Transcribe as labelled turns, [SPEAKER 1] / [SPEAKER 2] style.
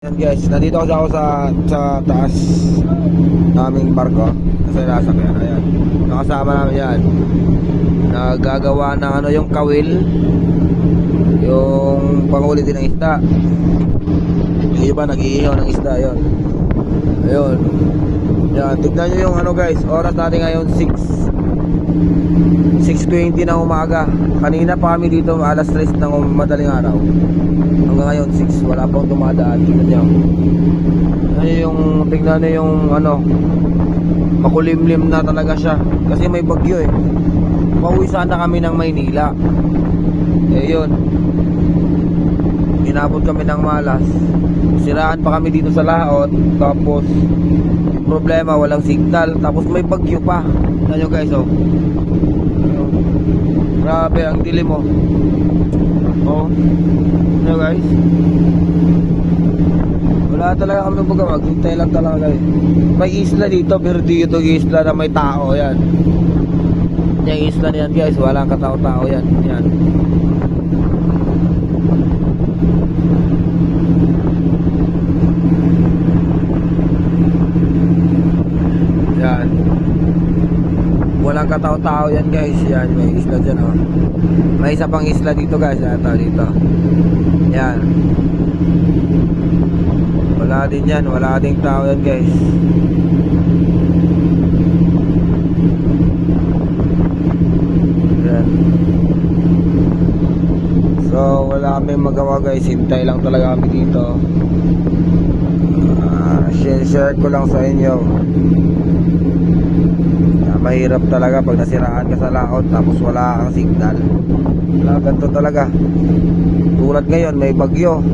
[SPEAKER 1] Yan guys, nandito kasi ako sa sa taas naming barko. Kasi nasa kaya ayan. Nakasama namin yan. Nagagawa ng ano yung kawil. Yung panghuli ng isda. Yung iba nag-iihaw ng isda yon. Ayun. Yan, tignan nyo yung ano guys, oras natin ngayon 6 6.20 ng umaga. Kanina pa kami dito alas 3 ng madaling araw. Hanggang ngayon 6 Wala pang dumadaan. Tignan nyo Ano yung Tignan nyo yung ano Makulimlim na talaga siya. Kasi may bagyo eh. Pauwi sana kami ng Maynila. Eh yun. Inabot kami ng malas. Siraan pa kami dito sa laot. Tapos Problema walang signal. Tapos may bagyo pa. Nyo guys oh Grabe ang dilim mo. Oh. Ano guys? Wala talaga kami baga maghintay lang talaga eh. May isla dito, pero dito isla na may tao yan. Yung isla na yan guys, walang katao-tao. Yan. Yan. Walang katao-tao yan guys. Yan, may isla dyan oh. May isa pang isla dito guys. Ito dito. Yan. Wala din yan. Wala ding tao yan guys. Yan. So, wala kami magawa guys. Hintay lang talaga kami dito. Ah, share, share ko lang sa inyo. Ah, mahirap talaga pag nasiraan ka sa laot tapos wala kang signal. Wala ganito talaga. Tulad ngayon, may bagyo.